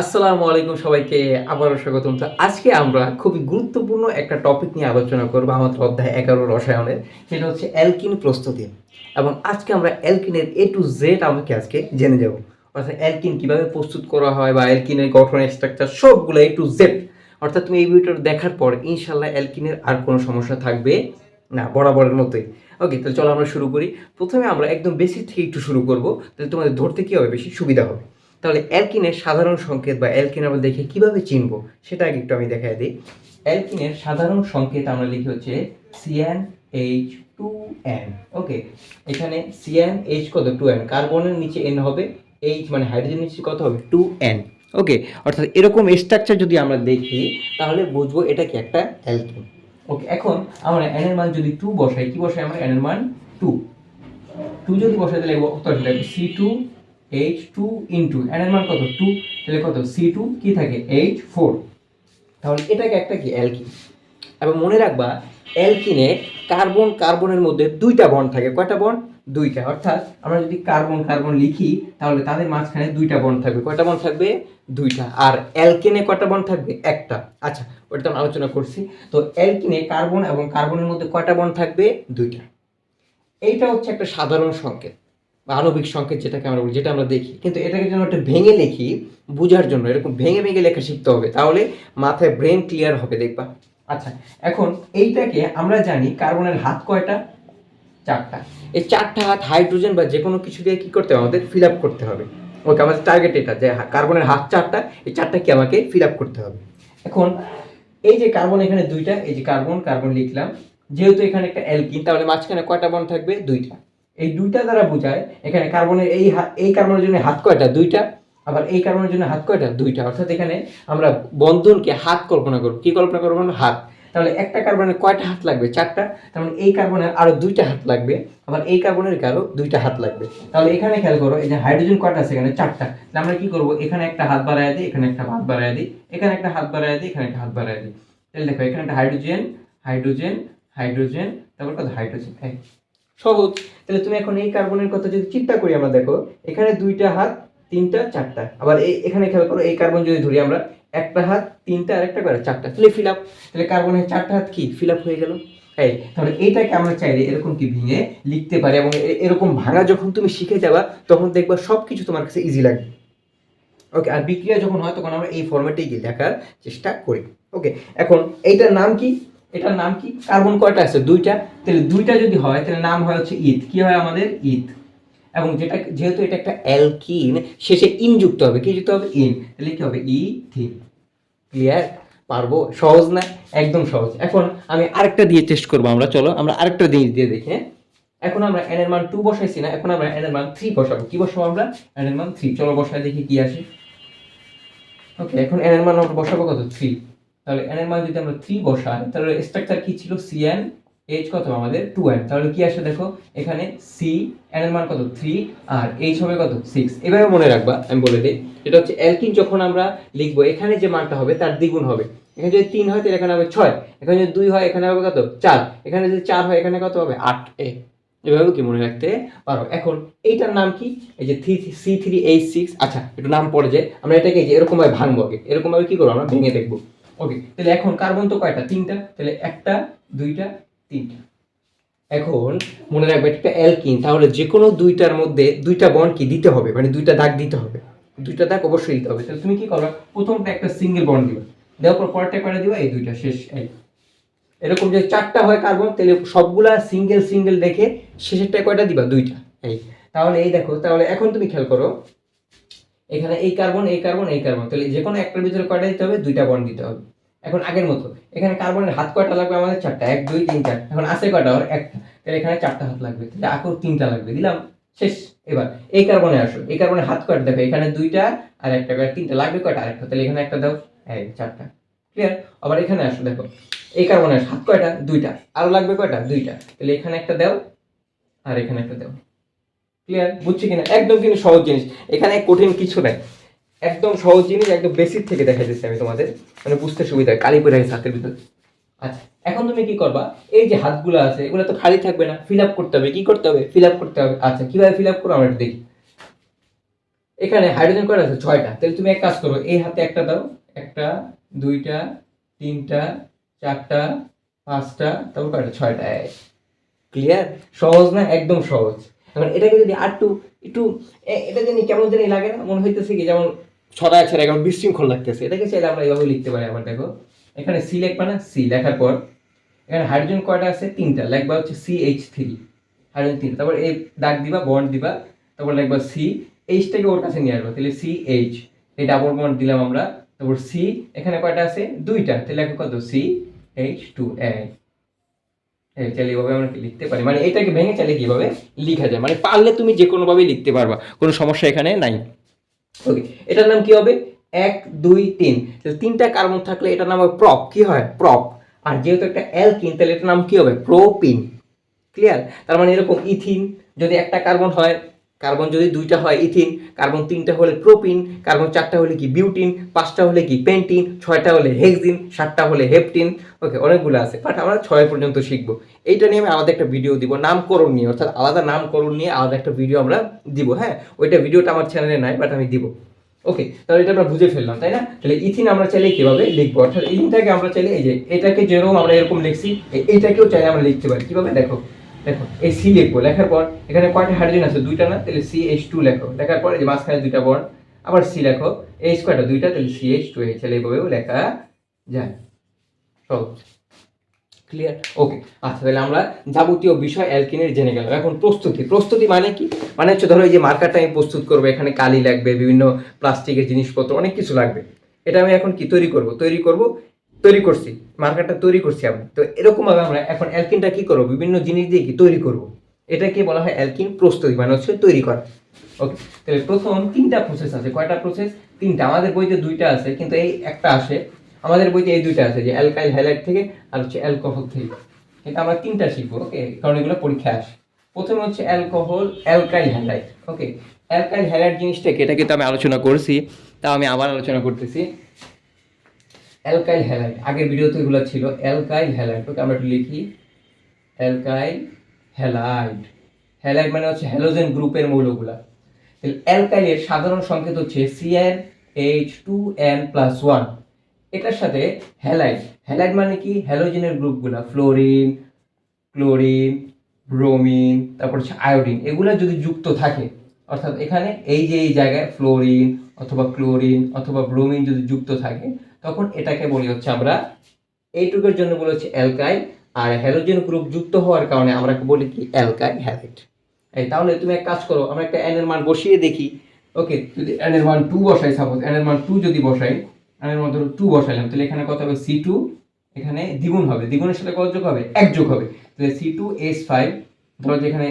আসসালামু আলাইকুম সবাইকে, আবারও স্বাগতম। তো আজকে আমরা খুবই গুরুত্বপূর্ণ একটা টপিক নিয়ে আলোচনা করব আমাদের অধ্যায় এগারো রসায়নের, সেটা হচ্ছে অ্যালকিন প্রস্তুতি। এবং আজকে আমরা অ্যালকিনের এ টু জেড আমাকে আজকে জেনে যাব। অর্থাৎ অ্যালকিন কীভাবে প্রস্তুত করা হয় বা অ্যালকিনের গঠন স্ট্রাকচার সবগুলো এ টু জেড অর্থাৎ তুমি এই ভিডিওটা দেখার পর ইনশাল্লাহ অ্যালকিনের আর কোনো সমস্যা থাকবে না, বরাবরের মতোই। ওকে তাহলে চলো আমরা শুরু করি। প্রথমে আমরা একদম বেসিক থেকে একটু শুরু করব, তাহলে তোমাদের ধরতে কী হবে, বেশি সুবিধা হবে। তাহলে অ্যালকিনের সাধারণ সংকেত বা অ্যালকিন আমরা দেখে কীভাবে চিনব, সেটা আগে একটু আমি দেখাই দিই। অ্যালকিনের সাধারণ সংকেত আমরা লিখি হচ্ছে CN H two N okay? এখানে সিএন এইচ কত? টু এন কার্বনের নিচে এন হবে এইচ মানে হাইড্রোজেন নিচে কত হবে? Two N okay? অর্থাৎ এরকম স্ট্রাকচার যদি আমরা দেখি, তাহলে বুঝব এটা কি একটা অ্যালকিন। ওকে, এখন আমরা এন এর মান যদি টু বসাই, কি বসাই আমরা? এন এর মান টু টু যদি বসাই, তাহলে C two H two into এর মান কত? টু তাহলে কত? সি টু কি থাকে? এইচ ফোর তাহলে এটাকে একটা কি? অ্যালকিন এবং মনে রাখবা অ্যালকিনে কার্বন কার্বনের মধ্যে দুইটা বন্ড থাকে। কয়টা বন্ড দুইটা। অর্থাৎ আমরা যদি কার্বন কার্বন লিখি, তাহলে তাদের মাঝখানে দুইটা বন্ড থাকবে। কয়টা বন্ড থাকবে? দুইটা। আর অ্যালকেনে কয়টা বন্ড থাকবে? একটা। আচ্ছা ওটা তো আমরা আলোচনা করছি। তো অ্যালকিনে কার্বন এবং কার্বনের মধ্যে কয়টা বন্ড থাকবে? দুইটা। এইটা হচ্ছে একটা সাধারণ সংকেত। আণবিক সংকেত যেটাকে আমরা বলি, যেটা আমরা দেখি। কিন্তু এটাকে যেন একটা ভেঙে লিখি, বোঝার জন্য, এরকম ভেঙে ভেঙে লেখা শিখতে হবে, তাহলে মাথায় ব্রেন ক্লিয়ার হবে, দেখবা। আচ্ছা এখন এইটাকে আমরা জানি কার্বনের হাত কয়টা? চারটা। এই চারটা হাত হাইড্রোজেন বা যে কোনো কিছু দিয়ে কী করতে হবে? আমাদের ফিল আপ করতে হবে। ওকে, আমাদের টার্গেট এটা, যে কার্বনের হাত চারটা, এই চারটা কি আমাকে ফিল আপ করতে হবে। এখন এই যে কার্বন এখানে দুইটা, এই যে কার্বন কার্বন লিখলাম, যেহেতু এখানে একটা অ্যালকিন তাহলে মাঝখানে কয়টা বন থাকবে? দুইটা। এই দুইটা দ্বারা বোঝায়, এখানে কার্বনের এই এই কার্বনের জন্য হাত কয়টা? দুইটা। আবার এই কার্বনের জন্য হাত কয়টা? দুইটা। অর্থাৎ এখানে আমরা বন্ধনকে হাত কল্পনা করব। কি কল্পনা করব? হাত। তাহলে একটা কার্বনের কয়টা হাত লাগবে? চারটা। তার মানে এই কার্বনের আরও দুইটা হাত লাগবে। আবার এই কার্বনের আরও দুইটা হাত লাগবে। তাহলে এখানে খেয়াল করো, এই যে হাইড্রোজেন কয়টা আছে এখানে? চারটা। তাহলে আমরা কি করব? এখানে একটা হাত বাড়ায় দিই, এখানে একটা হাত বাড়ায় দিই, এখানে একটা হাত বাড়ায় দিই, এখানে একটা হাত বাড়ায় দিই। তাহলে দেখো, এখানে একটা হাইড্রোজেন হাইড্রোজেন হাইড্রোজেন তারপর কত? হাইড্রোজেন সহজ। তাহলে তুমি এখন এই কার্বনের কথা যদি চিন্তা করি আমরা, দেখো, এখানে দুইটা হাত, তিনটা, চারটা। আবার এই, এখানে খেয়াল করো, এই কার্বন যদি ধরি আমরা, একটা হাত, তিনটা, আর একটা করে চারটা। তাহলে ফিল আপ তাহলে কার্বনের চারটা হাত কি? ফিল আপ হয়ে গেল। এই, তাহলে এইটাকে আমরা চাইলে এরকম কি ভেঙে লিখতে পারি এবং এরকম ভাঙা যখন তুমি শিখে যাবা, তখন দেখবা সব কিছু তোমার কাছে ইজি লাগবে। ওকে আর বিক্রিয়া যখন হয়, তখন আমরা এই ফরম্যাটেই গিয়ে লেখার চেষ্টা করি। ওকে এখন এইটার নাম কি? এটার নাম কি? কার্বন কয়টা আছে? দুইটা। তাহলে দুইটা যদি হয়, তাহলে নাম হয় হচ্ছে ইথ। কি হয় আমাদের? ইথ। এবং যেটা, যেহেতু এটা একটা অ্যালকিন, শেষে ইন যুক্ত হবে। কি যুক্ত হবে? ইন। তাহলে কি হবে? ই ক্লিয়ার পারব? সহজ না? একদম সহজ। এখন আমি আরেকটা দিয়ে টেস্ট করব আমরা। চলো, আমরা আরেকটা জিনিস দিয়ে দেখি হ্যাঁ? এখন আমরা এন এর মান টু বসাইছি না। এখন আমরা এন এর মান থ্রি বসাবো। কি বসাবো আমরা? এন এর মান থ্রি চলো বসাই দেখি কি আসে। ওকে এখন এন এর মান আমরা বসাবো কত? থ্রি তাহলে এন এর মান যদি আমরা থ্রি বসাই, তাহলে স্ট্রাকচার কি ছিল? সি এন এইচ কত? আমাদের টু এন তাহলে কি আসে দেখো, এখানে সি এন এর মান কত? থ্রি আর এইচ হবে কত? সিক্স এভাবে মনে রাখবা, আমি বলে দিই, এটা হচ্ছে অ্যালকিন যখন আমরা লিখব, এখানে যে মানটা হবে, তার দ্বিগুণ হবে। এখানে যদি তিন হয়, তাহলে এখানে হবে ছয়। এখানে যদি দুই হয়, এখানে হবে কত? চার। এখানে যদি চার হয়, এখানে কত হবে? আট এ এভাবে কি মনে রাখতে পারো? এখন, এইটার নাম কি? এই যে three C three H six আচ্ছা একটু নাম পড়ে যায়। আমরা এটাকে যে এরকমভাবে ভাঙবো আগে। এরকমভাবে কি করব? আমরা ভেঙে দেখব। ওকে তাহলে এখন কার্বন তো কয়টা? তিনটা? তাহলে একটা, দুইটা, তিনটা। এখন মনে রাখবে একটা অ্যালকিন তাহলে যে কোনো দুইটার মধ্যে দুইটা বন্ড কি দিতে হবে? মানে দুইটা দাগ দিতে হবে। দুইটা দাগ অবশ্যই দিতে হবে। তাহলে তুমি কি করো প্রথমটা একটা সিঙ্গেল বন্ড দিবা। দেওয়ার পর পরটা করে দিবা? এই দুইটা, শেষ এই এরকম যে চারটা হয় কার্বন তাহলে সবগুলা সিঙ্গেল সিঙ্গেল দেখে শেষেরটা কয়টা দিবা? দুইটা এই তাহলে এই দেখো, তাহলে এখন তুমি খেয়াল করো এখানে এই কার্বন এই কার্বন এই কার্বন তাহলে যে কোনো একটার ভিতরে কয়টা দিতে হবে? দুইটা বন্ড দিতে হবে। এখন আগের মতো। এখানে কার্বনের হাত কয়টা লাগবে আমাদের? চারটা। এক, দুই, তিন, চার। এখন আছে কয়টা? ওর একটা। তাহলে এখানে চারটা হাত লাগবে। তাহলে আকর তিনটা লাগবে। দিলাম। শেষ। এবার এই কার্বনে আসো। এই কার্বনের হাত কয়টা? দেখো, এখানে দুইটা আর একটা তিনটা। লাগবে কয়টা? আরেকটা। তাহলে এখানে একটা দাও। এই, চারটা। ক্লিয়ার আবার এখানে আসো, দেখো। এই কার্বনের হাত কয়টা? দুইটা। আরও লাগবে কয়টা? দুইটা। তাহলে এখানে একটা দাও। আর এখানে একটা দাও। ক্লিয়ার বুঝছি কিনা? একদম কিন্তু সহজ জিনিস। এখানে কঠিন কিছু নাই। একদম সহজ জিনিস, একদম বেসিক থেকে দেখা যাচ্ছে আমি তোমাদের। মানে বুঝতে সুবিধা হয়, কালি পরে গেছে হাতের ভিতরে। আচ্ছা এখন তুমি কি করবা? এই যে হাতগুলো আছে, এগুলো তো খালি থাকবে না। ফিল আপ করতে হবে। কি করতে হবে? ফিল আপ করতে হবে। আচ্ছা কীভাবে ফিল আপ করো আমরা একটু দেখি। এখানে হাইড্রোজেন কয়টা আছে ছয়টা। তাহলে তুমি এক কাজ করো, এই হাতে একটা দাও। একটা, দুইটা, তিনটা, চারটা, পাঁচটা, তারপর কয়টা? ছয়টা। ক্লিয়ার সহজ না? একদম সহজ। এখন এটাকে যদি আর একটু একটু এটা জানি কেমন জানি লাগে না, মনে হইতেছে কি যেমন ছড়া ছড়া কেমন বিশৃঙ্খল লাগতেছে। এটাকে চাইলে আমরা এইভাবে লিখতে পারি আবার, দেখো। এখানে সি লিখবা না? সি লেখার পর, এখানে হাইড্রোজেন কয়টা আছে? তিনটা। লিখবা হচ্ছে সি এইচ থ্রি হাইড্রোজেন তিনটা। তারপর এই দাগ দিবা বন্ড দিবা। তারপর লিখবা সি এইচটাকে ওর কাছে নিয়ে আসবা। তাহলে সি এইচ এই ডাবল বন্ড দিলাম আমরা। তারপর সি এখানে কয়টা আছে? দুইটা। তাহলে লেখো কত? সি এইচ টু এ চাইলে এভাবে আমরা লিখতে পারি। মানে এটাকে ভেঙে চাইলে কীভাবে? লিখা যায়। মানে পারলে তুমি যে কোনোভাবেই লিখতে পারবা। কোনো সমস্যা এখানে নাই। ওকে এটার নাম কি হবে? এক, দুই, তিন। তিনটা কার্বন থাকলে এটার নাম হবে প্রপ। কি হয়? প্রপ। আর যেহেতু একটা অ্যালকিন, তাহলে এটার নাম কি হবে? প্রোপিন। ক্লিয়ার তার মানে এরকম ইথিন। যদি একটা কার্বন হয় কার্বন যদি দুইটা হয় ইথিন কার্বন তিনটা হলে প্রোপিন কার্বন চারটা হলে কি বিউটিন পাঁচটা হলে কি পেন্টিন ছয়টা হলে হেক্সিন সাতটা হলে হেপটিন ওকে অনেকগুলো আছে বাট আমরা ছয় পর্যন্ত শিখব। এইটা নিয়ে আমি আলাদা একটা ভিডিও দিব, নামকরণ নিয়ে, অর্থাৎ আলাদা নামকরণ নিয়ে আলাদা একটা ভিডিও আমরা দিব হ্যাঁ? ওইটা ভিডিওটা আমার চ্যানেলে নাই বাট আমি দিব। ওকে তাহলে এটা আমরা বুঝে ফেললাম, তাই না? তাহলে ইথিন আমরা চাইলে কীভাবে লিখব? অর্থাৎ ইথিনটাকে আমরা চাইলে এই যে, এটাকে যেরকম আমরা এরকম লিখছি, এ- এইটাকেও চাইলে আমরা লিখতে পারি, কীভাবে? দেখো দেখো, এই সি লিখব লেখার পর এখানে কয়টা হাইড্রোজেন আছে? দুইটা না? তাহলে সি এইচ টু লেখো। লেখার পর এই মাঝখানে দুইটা বর্ণ, আবার সি লেখো। এইচ কয়টা দুইটা, তাহলে সি এইচ টু এইচ এইভাবেও লেখা যায়। সহজ। ক্লিয়ার ওকে আচ্ছা তাহলে আমরা যাবতীয় বিষয় অ্যালকিনের জেনে গেলাম। এখন প্রস্তুতি। প্রস্তুতি মানে কি? মানে হচ্ছে ধরো এই যে মার্কারটা আমি প্রস্তুত করব, এখানে কালি লাগবে, বিভিন্ন প্লাস্টিকের জিনিসপত্র, অনেক কিছু লাগবে। এটা আমি এখন কি তৈরি করব? তৈরি করব তৈরি করছি, মার্কারটা তৈরি করছি আমি। তো এরকমভাবে আমরা এখন অ্যালকিনটা কি করব? বিভিন্ন জিনিস দিয়ে কি তৈরি করব? এটাকে বলা হয় অ্যালকিন প্রস্তুতি মানে হচ্ছে তৈরি করা। ওকে তাহলে প্রথম তিনটা প্রসেস আছে। কয়টা প্রসেস তিনটা। আমাদের বইতে দুইটা আছে, কিন্তু এই একটা আসে। আমাদের বইতে এই দুইটা আছে, যে অ্যালকাইল হ্যালাইড থেকে আর হচ্ছে অ্যালকোহল থেকে। কিন্তু আমরা তিনটা শিখব ওকে কারণ এগুলো পরীক্ষায় আসে। প্রথমে হচ্ছে alcohol, alkyl halide okay alkyl halide জিনিসটাকে, এটাকে তো আমি আলোচনা করছি, তাও আমি আবার আলোচনা করতেছি। অ্যালকাইল হ্যালাইড আগের ভিডিওতে এগুলো ছিল অ্যালকাইল হ্যালাইড ওকে আমরা একটু লিখি। Alkyl halide. হ্যালাইড মানে হচ্ছে হ্যালোজেন গ্রুপের মৌলগুলা। তাহলে অ্যালকাইলের সাধারণ সংকেত হচ্ছে CN H two N plus one এটার সাথে হ্যালাইড। হ্যালাইড মানে কি? হ্যালোজেনের গ্রুপগুলা। ফ্লোরিন, ক্লোরিন, ব্রোমিন, তারপর হচ্ছে আয়োডিন। এগুলো যদি যুক্ত থাকে, অর্থাৎ এখানে এই যে এই জায়গায় ফ্লোরিন অথবা ক্লোরিন অথবা ব্রোমিন যদি যুক্ত থাকে তখন এটাকে বলি হচ্ছে আমরা এইটুকের জন্য বলি হচ্ছে অ্যালকাইল আর হ্যালোজেন গ্রুপ যুক্ত হওয়ার কারণে আমরা বলি কি অ্যালকাইল হ্যালাইড এই, তাহলে তুমি এক কাজ করো, আমরা একটা এর মান বসিয়ে দেখি। ওকে, যদি এর মান টু বসাই সাপোজ এর মান টু যদি বসাই এর মান ধরো টু বসাইলাম, তাহলে এখানে কত হবে? সি টু এখানে দ্বিগুণ হবে। দ্বিগুণের সাথে কত যোগ হবে? এক যোগ হবে। তাহলে সি টু এস ফাইভ ধরো যেখানে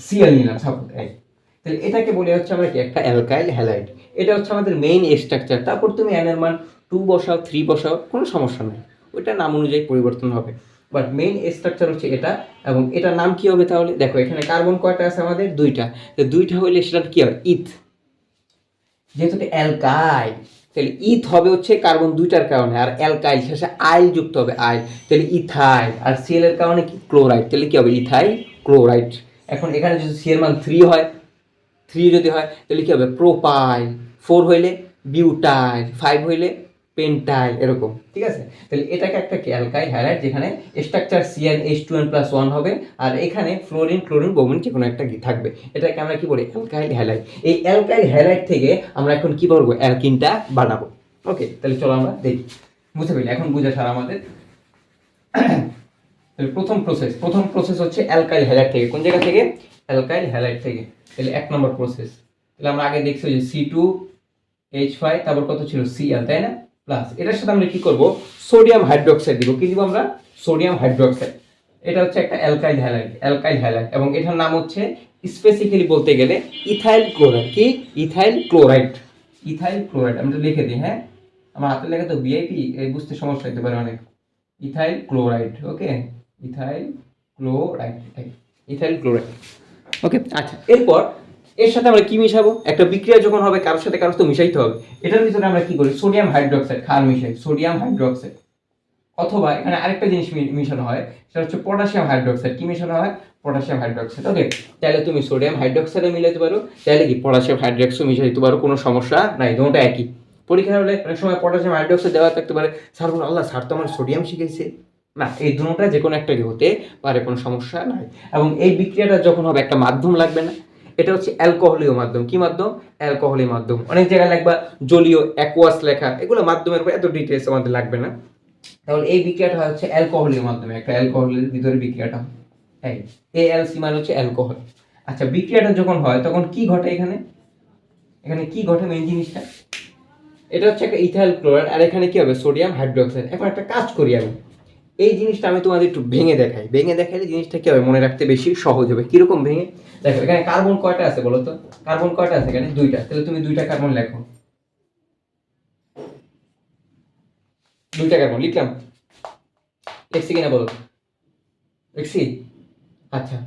সিএল নিলাম সাপোজ এই। তাহলে এটাকে বলে হচ্ছে আমরা কি? একটা অ্যালকাইল হ্যালাইড এটা হচ্ছে আমাদের মেইন স্ট্রাকচার তারপর তুমি এর মান টু বসাও, থ্রি বসাও, কোনো সমস্যা নেই। ওইটা নাম অনুযায়ী পরিবর্তন হবে। বাট মেইন স্ট্রাকচার হচ্ছে এটা, এবং এটার নাম কি হবে তাহলে? দেখো, এখানে কার্বন কয়টা আছে আমাদের? দুইটা। তো দুইটা হইলে সেটা কী হবে? ইথ যেহেতু এটা তাহলে ইথ হবে হচ্ছে কার্বন দুইটার কারণে, আর অ্যালকাইল শেষে আইল যুক্ত হবে আইল তাহলে ইথাইল আর সিএল এর কারণে কি? ক্লোরাইড তাহলে কী হবে? ইথাইল ক্লোরাইড এখন এখানে যদি সি এর মান থ্রি হয় থ্রি যদি হয়, তাহলে কী হবে? প্রোপাইল ফোর হইলে বিউটাইল ফাইভ হইলে পেন্টাইল এরকম, ঠিক আছে? তাহলে এটাকে একটা কি অ্যালকাইল হ্যালাইড যেখানে structure CN H two N plus one হবে, আর এখানে ফ্লোরিন, ক্লোরিন বোমিন যে কোনো একটা থাকবে। এটাকে আমরা কি বলি? অ্যালকাইল হ্যালাইড এই অ্যালকাইল হ্যালাইড থেকে আমরা এখন কি করব অ্যালকিনটা বানাবো। ওকে, তাহলে চলো আমরা দেখি। বুঝতে পারলি এখন বুঝে সারা আমাদের। তাহলে প্রথম প্রসেস প্রথম প্রসেস হচ্ছে অ্যালকাইল হ্যালাইড থেকে। কোন জায়গা থেকে? অ্যালকাইল হ্যালাইড থেকে। তাহলে এক নম্বর প্রসেস তাহলে আমরা আগে দেখছি যে সি টু এইচ ফাইভ তারপর কত ছিল? সিএল তাই না? প্লাস এটার সাথে আমরা কি করব? সোডিয়াম হাইড্রোক্সাইড দিব। কি দিব আমরা? Sodium hydroxide. এটা হচ্ছে একটা অ্যালকাইল হ্যালাইড অ্যালকাইল হ্যালাইড এবং এটার নাম হচ্ছে স্পেসিফিক্যালি বলতে গেলে ইথাইল ক্লোরাইড। কি? Ethyl chloride. Ethyl chloride. আমি তো লিখে দিই হ্যাঁ? আমার হাতে লেখা তো ভিআইপি এই বুঝতে সমস্যা হতে পারে অনেক। Ethyl chloride, okay? Ethyl chloride ethyl chloride. Okay আচ্ছা এরপর এর সাথে আমরা কি মিশাবো? একটা বিক্রিয়া যখন হবে, কারোর সাথে কারোর তো মিশাইতে হবে। এটার ভিতরে আমরা কি করি? সোডিয়াম হাইড্রোক্সাইড ক্ষার মিশাই। সোডিয়াম হাইড্রোক্সাইড অথবা এখানে আরেকটা জিনিস মিশানো হয়, সেটা হচ্ছে পটাশিয়াম হাইড্রোক্সাইড কি মিশানো হয়? পটাশিয়াম হাইড্রোক্সাইড ওকে তাহলে তুমি সোডিয়াম হাইড্রোক্সাইডে মিলাতে পারো। তাহলে কি? পটাশিয়াম হাইড্রোক্সাইড মিশাই দিতে পারো, কোনো সমস্যা নাই, দুটোটা একই। পরীক্ষা হলে অনেক সময় পটাশিয়াম হাইড্রোক্সাইড দেওয়া থাকতে পারে। স্যার বলুন, আল্লাহ, স্যার তো আমার সোডিয়াম শিখেছে না, এই দুটোটা যে কোনো একটা হতে পারে, কোনো সমস্যা নাই। এবং এই বিক্রিয়াটা যখন হবে, একটা মাধ্যম লাগবে না। এটা হচ্ছে অ্যালকোহলীয় মাধ্যম। কি মাধ্যম? অ্যালকোহলীয় মাধ্যম। অনেক জায়গায় লাগবা জলীয় অ্যাকোয়াস লেখা। এগুলো মাধ্যমের উপর এত ডিটেলস আমাদের লাগবে না। তাহলে এই বিক্রিয়াটা হচ্ছে অ্যালকোহলীয় মাধ্যমে। একটা অ্যালকোহলের ভিতরে বিক্রিয়াটা হয়। এই এএলসি মানে হচ্ছে অ্যালকোহল। আচ্ছা বিক্রিয়াটা যখন হয়, তখন কি ঘটে এখানে? এখানে কি ঘটে মেন জিনিসটা? এটা হচ্ছে একটা ইথাইল ক্লোরাইড, আর এখানে কি হবে? Sodium hydroxide. এখন একটা কাজ করি আমি। এই জিনিসটা আমি তোমাদের একটু ভেঙে দেখাই। ভেঙে দেখাইলে জিনিসটা কি হবে? মনে রাখতে বেশি সহজ হবে। কীরকম ভেঙে? দেখো, এখানে কার্বন কয়টা আছে বলো তো? কার্বন কয়টা আছে এখানে? দুইটা। তাহলে তুমি দুইটা কার্বন লেখো। দুইটা কার্বন লিখলাম? লিখছি কিনা বলো? লিখছি আচ্ছা।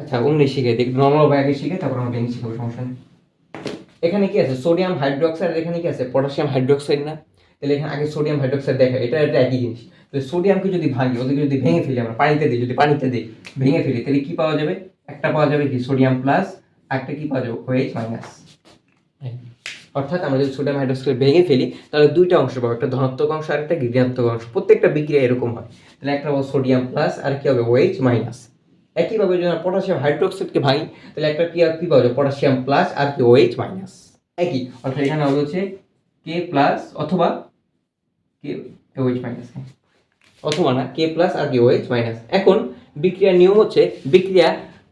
আচ্ছা অমনি শিখে। দেখ নর্মাল ভাই আগে শিখে, তারপর আমরা ভেঙে সমস্যা নেই। এখানে কি আছে? সোডিয়াম হাইড্রোক্সাইড এখানে কি আছে? পটাশিয়াম হাইড্রোক্সাইড না? তাহলে এখানে আগে সোডিয়াম হাইড্রোক্সাইড দেখা, এটা এটা একই জিনিস। তাহলে সোডিয়ামকে যদি ভাঙি, ওদেরকে যদি ভেঙে ফেলি, আমরা পানিতে দিই, যদি পানিতে দিই, ভেঙে ফেলি, তাহলে কি পাওয়া যাবে? একটা পাওয়া যাবে কি? সোডিয়াম প্লাস একটা কি পাওয়া যাবে? ওএইচ মাইনাস অর্থাৎ আমরা যদি সোডিয়াম হাইড্রোক্সাইড ভেঙে ফেলি, তাহলে দুইটা অংশ পাবো, একটা ধনাত্মক অংশ আর একটা ঋণাত্মক অংশ। প্রত্যেকটা বিক্রিয়া এরকম হয়। তাহলে একটা পাবো সোডিয়াম প্লাস আর কি হবে ওএইচ মাইনাস একইভাবে যদি আমরা পটাশিয়াম হাইড্রোক্সাইডকে ভাঙি, তাহলে একটা কি আর কি পাওয়া যাবে? পটাশিয়াম প্লাস আর কি ওএইচ মাইনাস একই। অর্থাৎ এখানে হবে হচ্ছে কে প্লাস অথবা কে ওএইচ মাইনাস অথবা না কে প্লাস আর কি ওএইচ মাইনাস এখন বিক্রিয়ার নিয়ম হচ্ছে, বিক্রিয়া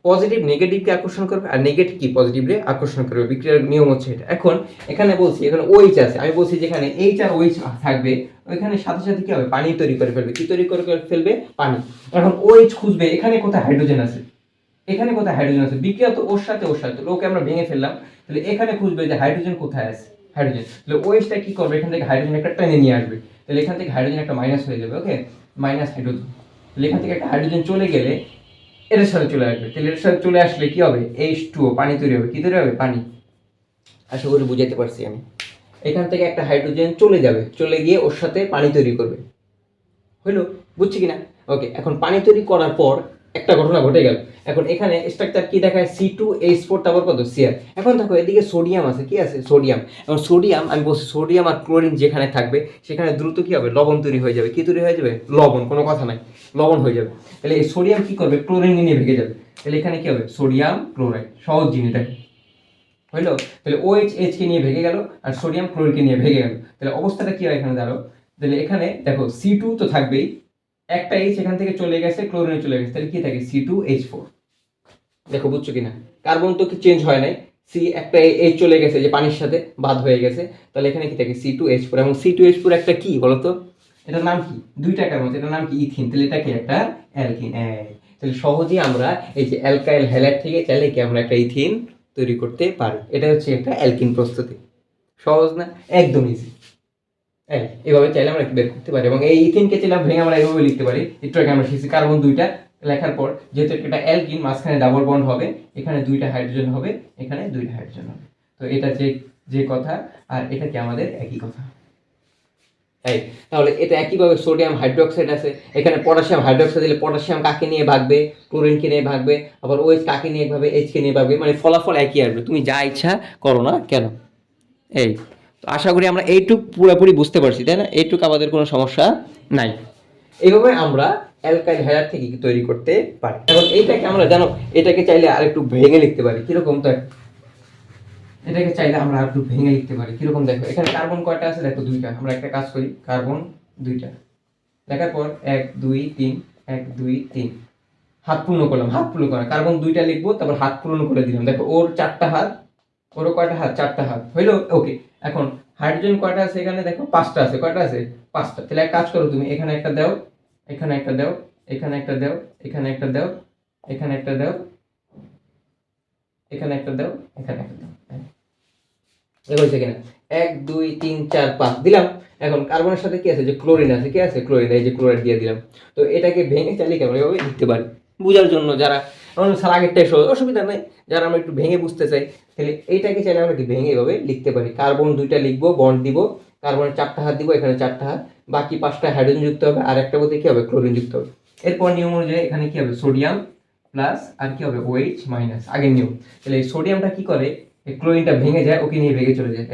পজিটিভ নেগেটিভকে আকর্ষণ করবে আর নেগেটিভ কি পজিটিভলি আকর্ষণ করবে। বিক্রিয়ার নিয়ম হচ্ছে এটা। এখন এখানে বলছি, এখানে ওইচ আছে। আমি বলছি যেখানে এইচ আর ওইচ থাকবে, ওইখানে সাথে সাথে কি হবে? পানি তৈরি করে ফেলবে। কি তৈরি করে ফেলবে? পানি। এখন ওইচ খুঁজবে, এখানে কোথায় হাইড্রোজেন আছে? এখানে কোথায় হাইড্রোজেন আছে? বিক্রিয়া তো ওর সাথে ওর সাথে। ওকে আমরা ভেঙে ফেললাম। তাহলে এখানে খুঁজবে যে হাইড্রোজেন কোথায় আছে? হাইড্রোজেন তাহলে ওয়েসটা কি করবে? এখান থেকে হাইড্রোজেন একটা টেনে নিয়ে আসবে। তাহলে এখান থেকে হাইড্রোজেন একটা মাইনাস হয়ে যাবে ওকে মাইনাস হাইড্রোজেন তাহলে এখান থেকে একটা হাইড্রোজেন চলে গেলে এর সাথে চলে আসবে। তাহলে এর সাথে চলে আসলে কি হবে? এইচ টু পানি তৈরি হবে। কী তৈরি হবে? পানি। আশা করি বুঝাতে পারছি আমি। এখান থেকে একটা হাইড্রোজেন চলে যাবে। চলে গিয়ে ওর সাথে পানি তৈরি করবে। হইল? বুঝছি কিনা? ওকে এখন পানি তৈরি করার পর একটা ঘটনা ঘটে গেল। এখন এখানে স্ট্রাকচার কি দেখায়? সি টু এইচ ফোর তারপর কত? সিআর এখন দেখো, এদিকে সোডিয়াম আছে, কি আছে? সোডিয়াম এখন সোডিয়াম আমি বলছি সোডিয়াম আর ক্লোরিন যেখানে থাকবে, সেখানে দ্রুত কি হবে? লবণ তৈরি হয়ে যাবে। কি তৈরি হয়ে যাবে? লবণ, কোনো কথা নাই। লবণ হয়ে যাবে। তাহলে এই সোডিয়াম কি করবে? ক্লোরিন নিয়ে ভেঙে যাবে। তাহলে এখানে কি হবে? সোডিয়াম ক্লোরাইড সহজ জিনিসটা। হইল? তাহলে এইচ কে নিয়ে ভেঙে গেল আর সোডিয়াম ক্লোরিনকে নিয়ে ভেঙে গেল। তাহলে অবস্থাটা কি হয় এখানে? দাঁড়ো তাহলে এখানে দেখো সি টু তো থাকবেই। একটা এইচ এখান থেকে চলে গেছে ক্লোরিনে চলে গেছে। তাহলে কি থাকে? সি টু এইচ ফোর দেখো, বুঝছ কিনা? কার্বন তো কি চেঞ্জ হয় নাই? সি একটা এইচ চলে গেছে, যে পানির সাথে বাদ হয়ে গেছে। তাহলে এখানে কি থাকে? সি টু এইচ ফোর এবং সি টু এইচ ফোর একটা কি বলতো? এটার নাম কি? দুই টাকার মধ্যে এটার নাম কি? ইথিন তাহলে এটা কি? একটা অ্যালকিন তাহলে সহজেই আমরা এই যে অ্যালকাইল হ্যালাইড থেকে চাইলে কি আমরা একটা ইথিন তৈরি করতে পারি। এটা হচ্ছে একটা অ্যালকিন প্রস্তুতি। সহজ না? একদম ইজি এই এভাবে চাইলে আমরা বের করতে পারি। এবং এই ইথিনকে চাইলে ভেঙে আমরা এভাবে লিখতে পারি। একটু আমরা শিখছি কার্বন দুইটা লেখার পর, যেহেতু এটা অ্যালকিন মাঝখানে ডাবল বন্ড হবে, এখানে দুইটা হাইড্রোজেন হবে, এখানে দুইটা হাইড্রোজেন হবে। তো এটা যে যে কথা, আর এটা কি আমাদের একই কথা? এই, তাহলে এটা একইভাবে সোডিয়াম হাইড্রোক্সাইড আছে। এখানে পটাশিয়াম হাইড্রোক্সাইড দিলে পটাশিয়াম কাকে নিয়ে ভাগবে? ক্লোরিনকে নিয়ে ভাগবে? আবার ওএইচ কাকে নিয়ে ভাগবে? এইচকে নিয়ে ভাগবে? মানে ফলাফল একই আসবে। তুমি যা ইচ্ছা করো না কেন? এই তো আশা করি আমরা এইটুক পুরোপুরি বুঝতে পারছি, তাই না? এইটুক আমাদের কোনো সমস্যা নাই। এইভাবে আমরা অ্যালকাইল হেয়ার থেকে তৈরি করতে পারি। এখন এইটাকে আমরা জানো, এটাকে চাইলে আরেকটু ভেঙে লিখতে পারি। কীরকম তো এটাকে চাইলে আমরা একটু ভেঙে লিখতে পারি। কীরকম দেখো, এখানে কার্বন কয়টা আছে? দেখো দুইটা। আমরা একটা কাজ করি, কার্বন দুইটা। দেখার পর এক, দুই, তিন, এক, দুই, তিন। হাত পূর্ণ করলাম, হাত পূর্ণ করা। কার্বন দুইটা লিখব, তারপর হাত পূর্ণ করে দিলাম। দেখো, ওর চারটা হাত, ওরও কয়টা হাত? চারটা হাত। হইল ওকে এখন হাইড্রোজেন কয়টা আছে এখানে? দেখো, পাঁচটা আছে। কয়টা আছে? পাঁচটা। তাহলে এক কাজ করো তুমি, এখানে একটা দাও, এখানে একটা দাও, এখানে একটা দাও, এখানে একটা দাও, এখানে একটা দাও, এখানে একটা দাও, এখানে একটা দাও। হ্যাঁ। এ হয়েছে কিনা? এক, দুই, তিন, চার, পাঁচ। দিলাম। এখন কার্বনের সাথে কি আছে? যে ক্লোরিন আছে, কি আছে? ক্লোরিন এই যে ক্লোরাইড দিয়ে দিলাম। তো এটাকে ভেঙে চালিয়ে কেমন এভাবে লিখতে পারি। বোঝার জন্য যারা আমার স্যার আগেরটাই সহজ অসুবিধা নেই, যারা আমরা একটু ভেঙে বুঝতে চাই, তাহলে এইটাকে চাইলে আমরা কি ভেঙে এভাবে লিখতে পারি? কার্বন দুইটা লিখব বন্ড দিব, কার্বনের চারটা হাত দিব, এখানে চারটা হাত, বাকি পাঁচটা হাইড্রোজেন যুক্ত হবে, আর একটা মধ্যে কি হবে? ক্লোরিন যুক্ত হবে। এরপর নিয়ম অনুযায়ী এখানে কি হবে? সোডিয়াম প্লাস আর কি হবে? ওএইচ মাইনাস আগের নিয়ম। তাহলে এই সোডিয়ামটা কি করে? এই ক্লোরিনটা ভেঙে যায়, ওকে নিয়ে ভেঙে চলে যায়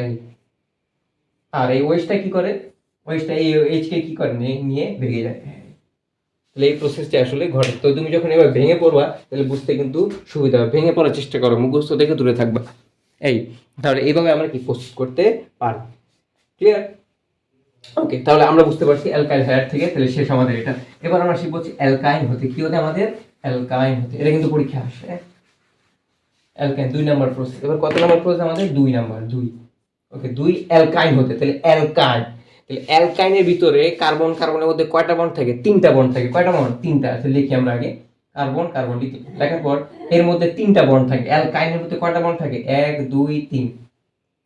আর এই ওয়েস্টটা কি করে? ওয়েস্টটা এই এইচকে কি করে? নিয়ে ভেঙে যায়। তাহলে এই প্রসেসটা আসলে ঘটে। তো তুমি যখন এবার ভেঙে পড়বা, তাহলে বুঝতে কিন্তু সুবিধা হবে। ভেঙে পড়ার চেষ্টা করো, মুখস্থ থেকে দূরে থাকবা। এই, তাহলে এইভাবে আমরা কি প্রস্তুত করতে পারি? ক্লিয়ার ওকে তাহলে আমরা বুঝতে পারছি অ্যালকাইল হায়ার থেকে, তাহলে শেষ আমাদের এটা। এবার আমরা শিখব হচ্ছে অ্যালকাইন হতে কি হতে আমাদের? অ্যালকাইন হতে। এটা কিন্তু পরীক্ষা আসে। অ্যালকাইন দুই নাম্বার প্রসেস এবার কত নাম্বার প্রসেস আমাদের দুই নাম্বার, দুই। ওকে দুই অ্যালকাইন হতে। তাহলে অ্যালকাইন তাহলে অ্যালকাইনের ভিতরে কার্বন কার্বনের মধ্যে কয়টা বন্ড থাকে? তিনটা বন্ড থাকে। কয়টা বন্ড? তিনটা। আচ্ছা লিখি আমরা আগে। কার্বন কার্বন লিখি লেখার পর এর মধ্যে তিনটা বন্ড থাকে। অ্যালকাইনের মধ্যে কয়টা বন্ড থাকে? এক দুই তিন।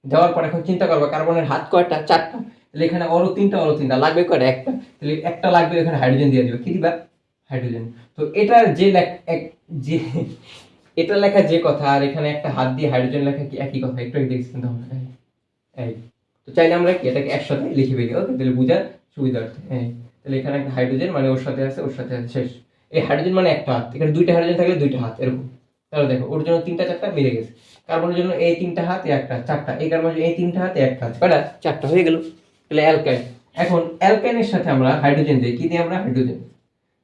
দেওয়ার পর এখন চিন্তা করব কার্বনের হাত কয়টা? চারটা। তাহলে এখানে অরো তিনটা অরো তিনটা। লাগবে কয়টা? একটা। তাহলে একটা লাগবে এখানে হাইড্রোজেন দিয়ে দিবে। কি দিবা? হাইড্রোজেন। তো এটার যে এক যে এটা লেখা যে কথা আর এখানে একটা হাত দিয়ে হাইড্রোজেন লেখা কি একই কথা? একটু দেখছি কিন্তু এই, চাইলে আমরা কি এটাকে একসাথে লিখে ফেলি? ওকে তাহলে বোঝার সুবিধার্থে। হ্যাঁ তাহলে এখানে একটা হাইড্রোজেন মানে ওর সাথে আছে, ওর সাথে আছে, শেষ। এই হাইড্রোজেন মানে একটা হাত। এখানে দুইটা হাইড্রোজেন থাকলে দুইটা হাত, এরকম। তাহলে দেখো, ওর জন্য তিনটা, চারটা মিলে গেছে। কার্বনের জন্য এই তিনটা হাত একটা, চারটা। এই কার্বনের এই তিনটা হাত একটা হাত। কয়টা? চারটা হয়ে গেল। তাহলে অ্যালকাইন এখন অ্যালকাইনের সাথে আমরা হাইড্রোজেন দিই কি দিই আমরা হাইড্রোজেন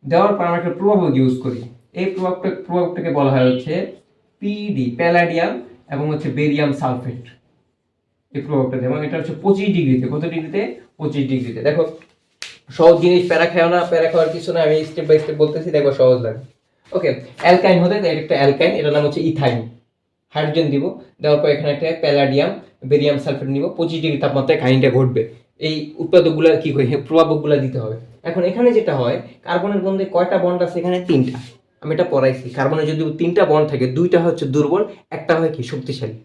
দেওয়ার পর আমরা একটা প্রভাবক ইউজ করি। এই প্রভাবটা প্রভাবটাকে বলা হয় হচ্ছে পিডি প্যালাডিয়াম এবং হচ্ছে বেরিয়াম সালফেট এই প্রভাবটা এবং এটা হচ্ছে পঁচিশ ডিগ্রিতে, কত ডিগ্রিতে? পঁচিশ ডিগ্রিতে। দেখো, সহজ জিনিস, প্যারা খাও না, প্যারা খাওয়ার কিছু না, আমি স্টেপ বাই স্টেপ বলতেছি দেখো সহজ লাগে। ওকে অ্যালকাইন হতে, এটা একটা অ্যালকাইন এটার নাম হচ্ছে ইথাইন হাইড্রোজেন দিব, দেওয়ার পর এখানে একটা প্যালাডিয়াম বেরিয়াম সালফেট নিব, পঁচিশ ডিগ্রি তাপমাত্রায় কাহিনীটা ঘটবে। এই উৎপাদকগুলো কি করে প্রভাবকগুলো দিতে হবে। এখন এখানে যেটা হয়, কার্বনের বন্ধে কয়টা বন্ড আছে এখানে? তিনটা। আমি এটা পড়াইছি কার্বনে যদি তিনটা বন্ড থাকে, দুইটা হচ্ছে দুর্বল, একটা হয় কি, শক্তিশালী।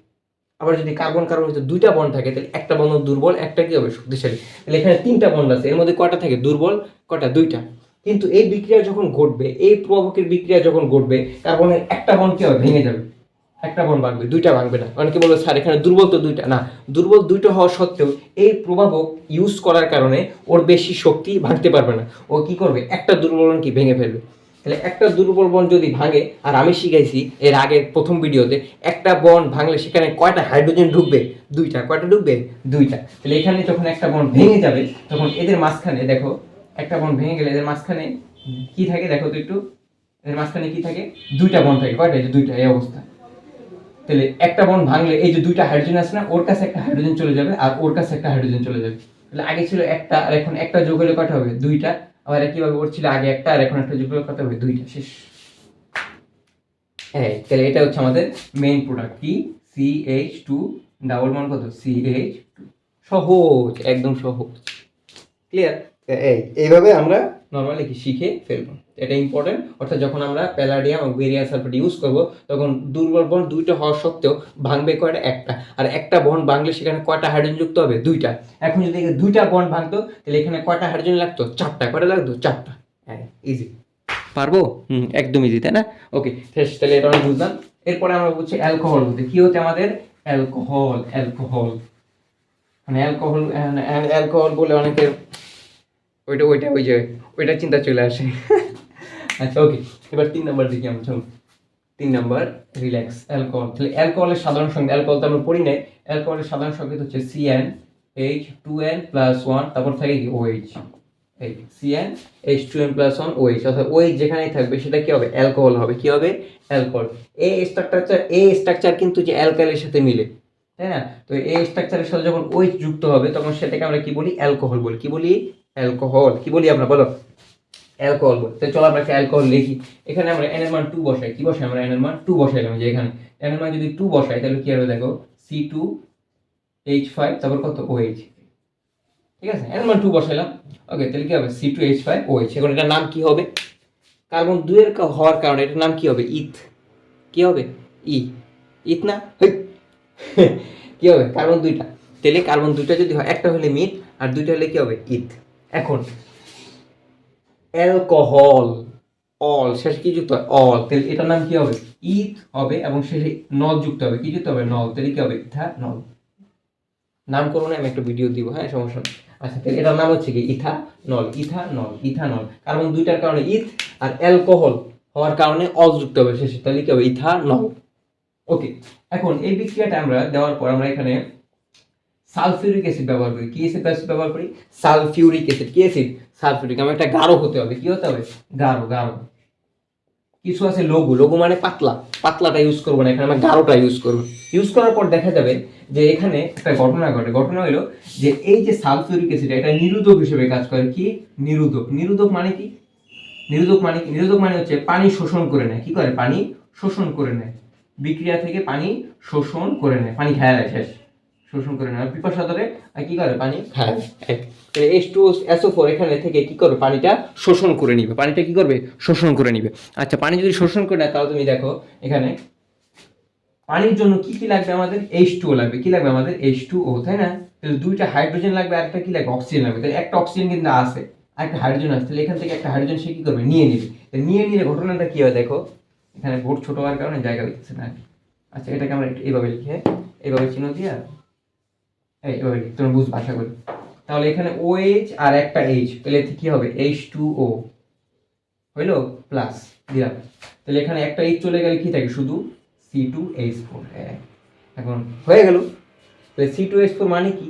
আবার যদি কার্বন কার্বন যদি দুইটা বন্ড থাকে, তাহলে একটা বন্ধ দুর্বল, একটা কি হবে শক্তিশালী। তাহলে এখানে তিনটা বন্ড আছে, এর মধ্যে কটা থাকে? দুর্বল কটা দুইটা। কিন্তু এই বিক্রিয়া যখন ঘটবে, এই প্রভাবকের বিক্রিয়া যখন ঘটবে কার্বনের একটা বন্ড কি হবে? ভেঙে যাবে। একটা বন্ড ভাঙবে, দুইটা ভাঙবে না। অনেকে বলবে স্যার, এখানে দুর্বল তো দুইটা। না, দুর্বল দুইটা হওয়া সত্ত্বেও এই প্রভাবক ইউজ করার কারণে ওর বেশি শক্তি ভাঙতে পারবে না। ও কি করবে? একটা দুর্বল কি? ভেঙে ফেলবে। তাহলে একটা দুর্বল বন যদি ভাঙে, আর আমি শিখাইছি এর আগের প্রথম ভিডিওতে, একটা বন ভাঙলে সেখানে কয়টা হাইড্রোজেন ঢুকবে? দুইটা। কয়টা ঢুকবে? দুইটা। তাহলে এখানে যখন একটা বন ভেঙে যাবে, তখন এদের মাঝখানে, দেখো, একটা বন ভেঙে গেলে এদের মাঝখানে কি থাকে? দেখো তো একটু। এদের মাঝখানে কি থাকে? দুইটা বন থাকে। কয়টা? এই যে দুইটা, এই অবস্থা। তাহলে একটা বন ভাঙলে এই যে দুইটা হাইড্রোজেন আছে না, ওর কাছে একটা হাইড্রোজেন চলে যাবে, আর ওর কাছে একটা হাইড্রোজেন চলে যাবে। তাহলে আগে ছিল একটা, আর এখন একটা যোগ হলে কটা হবে? দুইটা। আবার একইভাবে ওর ছিল আগে একটা আর এখন একটা যোগ কথা কত হবে? দুইটা শেষ। হ্যাঁ তাহলে এটা হচ্ছে আমাদের মেইন প্রোডাক্ট কি? সি এইচ টু ডাবল মান কত? সি এইচ টু সহজ একদম সহজ। ক্লিয়ার এই এইভাবে আমরা নর্মালি কি? শিখে ফেলব। এটা ইম্পর্টেন্ট অর্থাৎ যখন আমরা প্যালাডিয়াম এবং বেরিয়াম সালফেট ইউজ করব, তখন দুর্বল বন দুইটা হওয়া সত্ত্বেও ভাঙবে কয়টা? একটা। আর একটা বন ভাঙলে সেখানে কয়টা হাইড্রোজেন যুক্ত হবে? দুইটা। এখন যদি দুইটা বন ভাঙতো, তাহলে এখানে কয়টা হাইড্রোজেন লাগতো? চারটা। কয়টা লাগতো? চারটা। হ্যাঁ ইজি পারব? হুম, একদম ইজি তাই না? ওকে তাহলে এটা আমরা বুঝলাম। এরপরে আমরা বুঝছি অ্যালকোহল হতে কি হতে আমাদের? অ্যালকোহল অ্যালকোহল মানে অ্যালকোহল অ্যালকোহল বলে অনেকে ওইটা ওইটা, ওই যে, ওইটা চিন্তা চলে আসে। আচ্ছা ওকে এবার তিন নাম্বার দেখি আমরা চলুন তিন নাম্বার রিল্যাক্স অ্যালকোহল তাহলে অ্যালকোহলের সাধারণ সংখ্যা অ্যালকোহল তো আমরা পড়ি নাই। অ্যালকোহলের সাধারণ সংকেত হচ্ছে C N H two N plus one তারপর থাকে কি ওএইচ এই C N H two N plus one OH অর্থাৎ ওএইচ যেখানেই থাকবে, সেটা কি হবে? অ্যালকোহল হবে। কি হবে? অ্যালকোহল এই স্ট্রাকচার এই স্ট্রাকচার কিন্তু যে অ্যালকাইলের সাথে মিলে, তাই না? তো এই স্ট্রাকচারের সাথে যখন ওইচ যুক্ত হবে, তখন সেটাকে আমরা কি বলি? অ্যালকোহল বলি। কি বলি? অ্যালকোহল কি বলি আমরা? বলো। অ্যালকোহল বলি। তো চলো আমরা একটা অ্যালকোহল লিখি। এখানে আমরা এন এর মান টু বসাই। কি বসাই আমরা? এন এর মান টু বসাইলাম যে এখানে। এন এর মান যদি টু বসাই, তাহলে কি হবে দেখো? সি টু এইচ ফাইভ তারপর কত? ও এইচ ঠিক আছে? এন মান টু বসাইলাম। ওকে তাহলে কি হবে? C two H five O H এখন এটার নাম কি হবে? কার্বন দুইয়ের কা- হওয়ার কারণে এটার নাম কি হবে? ইথ কি হবে? ই ইথ না। কি হবে? কার্বন দুইটা। তাহলে কার্বন দুইটা যদি হয়, একটা হলে মিথ আর দুইটা হলে কি হবে? ইথ এখন অ্যালকোহল। অল, শেষে কি যুক্ত হয় অল। তাহলে এটার নাম কি হবে? ইথ হবে এবং শেষে নল যুক্ত হবে। কি যুক্ত হবে? নল। তাহলে কি হবে? ইথা নল নামকরণে আমি একটা ভিডিও দিব হ্যাঁ? সমস্যা আচ্ছা তাহলে এটার নাম হচ্ছে কি? ইথানল। ইথানল। ইথানল। কার্বন দুইটার কারণে ইথ আর অ্যালকোহল হওয়ার কারণে অল যুক্ত হবে শেষে। তাহলে কি হবে? ইথানল। ওকে। এখন এই বিক্রিয়াটা আমরা দেওয়ার পর আমরা এখানে সালফিউরিক অ্যাসিড ব্যবহার করি। কি অ্যাসিড ব্যবহার করি? Sulphuric acid. কি অ্যাসিড? সালফিউরিক। আমার একটা গাঢ় হতে হবে। কি হতে হবে? গাঢ় গাঢ়। কিছু আছে লঘু। লঘু মানে পাতলা। পাতলাটা ইউজ করব না। এখানে আমরা গাঢ়টা ইউজ করব। ইউজ করার পর দেখা যাবে যে এখানে একটা ঘটনা ঘটে। ঘটনা হলো যে এই যে সালফিউরিক অ্যাসিড, এটা নিরোধক হিসেবে কাজ করে। কি? নিরোধক। নিরোধক মানে কি? নিরোধক মানে কি? নিরোধক মানে হচ্ছে পানি শোষণ করে নেয়। কি করে? পানি শোষণ করে নেয়। বিক্রিয়া থেকে পানি শোষণ করে নেয়। পানি খায় শেষ। শোষণ করে নেয়। পিপাসা ধরে কি করে পানি? খায় এইচ টু এসও ফোর এখানে থেকে কি করবে? পানিটা শোষণ করে নিবে। পানিটা কি করবে? শোষণ করে নিবে। আচ্ছা পানি যদি শোষণ করে নেয়, তাহলে তুমি দেখো, এখানে পানির জন্য কি কি লাগবে আমাদের? এইচ টু লাগবে। কি লাগবে আমাদের? এইচ টু ও তাই না? তাহলে দুইটা হাইড্রোজেন লাগবে আর একটা কি লাগবে? অক্সিজেন লাগবে। তাহলে একটা অক্সিজেন কিন্তু আছে আর একটা হাইড্রোজেন আছে। তাহলে এখান থেকে একটা হাইড্রোজেন সে কি করবে? নিয়ে নিবে। নিয়ে নিলে ঘটনাটা কি হয় দেখো? এখানে বোর্ড ছোট হওয়ার কারণে জায়গা হইতেছে না। আচ্ছা এটাকে আমরা এইভাবে লিখে, এইভাবে চিহ্ন দিয়া এই, ওই, তোমরা বুঝবে, আশা করি। তাহলে এখানে ও এইচ আর একটা এইচ তাহলে এতে কি হবে? এইচ টু ও হইল? প্লাস দিলাম। তাহলে এখানে একটা এইচ চলে গেলে কি থাকে? শুধু সি টু এইচ ফোর এখন হয়ে গেল। তাহলে সি টু এইচ ফোর মানে কি?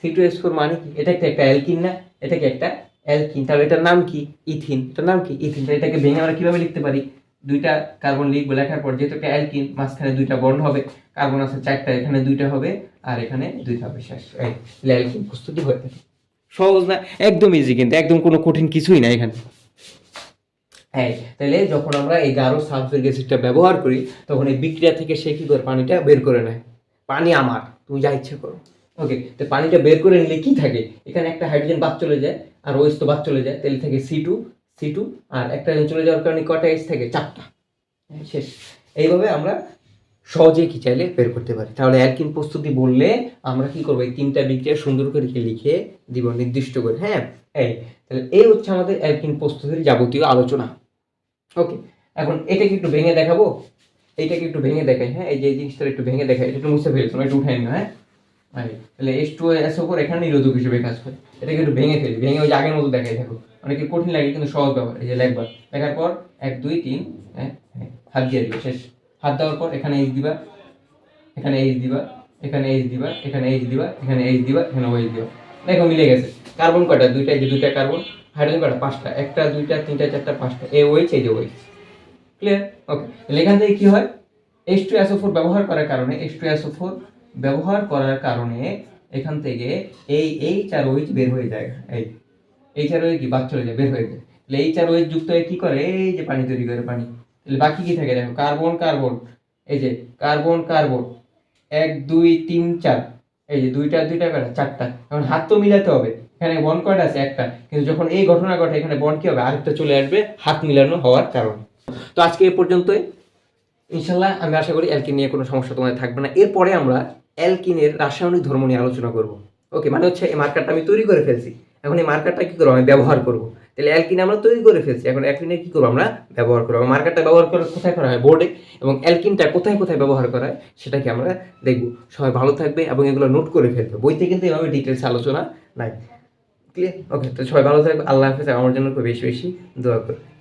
সি টু এইচ ফোর মানে কি? এটা একটা একটা অ্যালকিন না? এটা কি একটা অ্যালকিন। তাহলে এটার নাম কি? ইথিন। এটার নাম কি? ইথিন। তাহলে এটাকে ভেঙে আমরা কীভাবে লিখতে পারি? দুইটা কার্বন লিখব লেখার পর যেহেতু একটা অ্যালকিন, মাঝখানে দুইটা বন্ড হবে। কার্বন আছে চারটা, এখানে দুইটা হবে আর এখানে দুই হবে শেষ অ্যালকিন প্রস্তুতি হয়ে থাকে সহজ না? একদম ইজি কিন্তু একদম কোনো কঠিন কিছুই না এখানে। হ্যাঁ তাহলে যখন আমরা এই গাঢ় সালফিউরিক অ্যাসিডটা ব্যবহার করি তখন এই বিক্রিয়া থেকে সে কি করে পানিটা বের করে নেয়? পানি আমার তুমি যা ইচ্ছে করো। ওকে তো পানিটা বের করে নিলে কি থাকে? এখানে একটা হাইড্রোজেন বাদ চলে যায় আর ওইস তো বাদ চলে যায় তাহলে থাকে সি টু সি টু আর একটা চলে যাওয়ার কারণে কটা এইচ থাকে? চারটা। শেষ। এইভাবে আমরা সহজেই কি চাইলে বের করতে পারি? তাহলে অ্যালকিন প্রস্তুতি বললে আমরা কি করব? এই তিনটা বিক্রিয়া সুন্দর করে লিখে দিব নির্দিষ্ট করে হ্যাঁ? এই তাহলে এই হচ্ছে আমাদের অ্যালকিন প্রস্তুতির যাবতীয় আলোচনা। ওকে এখন এটাকে একটু ভেঙে দেখাবো? এইটাকে একটু ভেঙে দেখাই হ্যাঁ? এই যে জিনিসটা একটু ভেঙে দেখাই এটা একটু মুছে ফেলছো একটু উঠাই না হ্যাঁ? তাহলে এস টু এস ওপর এখানে নিরোধক হিসেবে কাজ করে। এটাকে একটু ভেঙে ফেলি ভেঙে ওই আগের মতো দেখাই থাকো অনেকে কঠিন লাগে কিন্তু সহজ ব্যাপার এই যে লেখবার। লেখার পর এক দুই তিন হ্যাঁ? হ্যাঁ, হাত দিয়ে দিবে শেষ। হাত দেওয়ার পর এখানে এইচ দিবা, এখানে এইচ দিবা, এখানে এইচ দিবা, এখানে এইচ দিবা, এখানে এইচ দিবা, এখানে ওইচ দিবা। দেখো মিলে গেছে। কার্বন কয়টা? দুইটা যে দুইটা কার্বন হাইড্রোজেন কয়টা? পাঁচটা। একটা, দুইটা, তিনটা, চারটা, পাঁচটা। এ ওইচ এই যে ওইচ ক্লিয়ার ওকে তাহলে এখান থেকে কি হয়? এইচ টু এসও ফোর ব্যবহার করার কারণে এইচ টু এসও ফোর ব্যবহার করার কারণে এখান থেকে এই এইচ আর ওইচ বের হয়ে যায়। এই এইচ আর ওই কি? বাদ চলে যায়, বের হয়ে যায়। তাহলে এইচ আর ওইচ যুক্ত হয়ে কি করে? এই যে পানি তৈরি করে, পানি। তাহলে বাকি কি থাকে দেখো? Carbon carbon. এই যে, কার্বন কার্বন। এক, দুই, তিন, চার। এই যে, দুইটা দুইটা করে, চারটা। এখন হাত তো মিলাতে হবে। এখানে বন কয়টা আছে? একটা। কিন্তু যখন এই ঘটনা ঘটে, এখানে বন কি হবে? আরেকটা চলে আসবে, হাত মিলানো হওয়ার কারণে। তো আজকে এ পর্যন্তই। ইনশাল্লাহ আমি আশা করি অ্যালকিন নিয়ে কোনো সমস্যা তোমাদের থাকবে না। এরপরে আমরা অ্যালকিনের রাসায়নিক ধর্ম নিয়ে আলোচনা করব। ওকে মানে হচ্ছে এই মার্কারটা আমি তৈরি করে ফেলছি। এখন এই মার্কারটা কী করব? আমি ব্যবহার করব। তাহলে অ্যালকিন আমরা তৈরি করে ফেলছি। এখন অ্যালকিনে কী করব আমরা? ব্যবহার করব। মার্কারটা ব্যবহার করে কোথায় করা হয়? বোর্ডে এবং অ্যালকিনটা কোথায় কোথায় ব্যবহার করা হয়? সেটাকে আমরা দেখব। সবাই ভালো থাকবে এবং এগুলো নোট করে ফেলবে। বইতে কিন্তু এভাবে ডিটেলস আলোচনা নাই। ক্লিয়ার ওকে তো সবাই ভালো থাকবে। আল্লাহ হাফেজ। আমার জন্য খুব বেশি বেশি দোয়া করবে।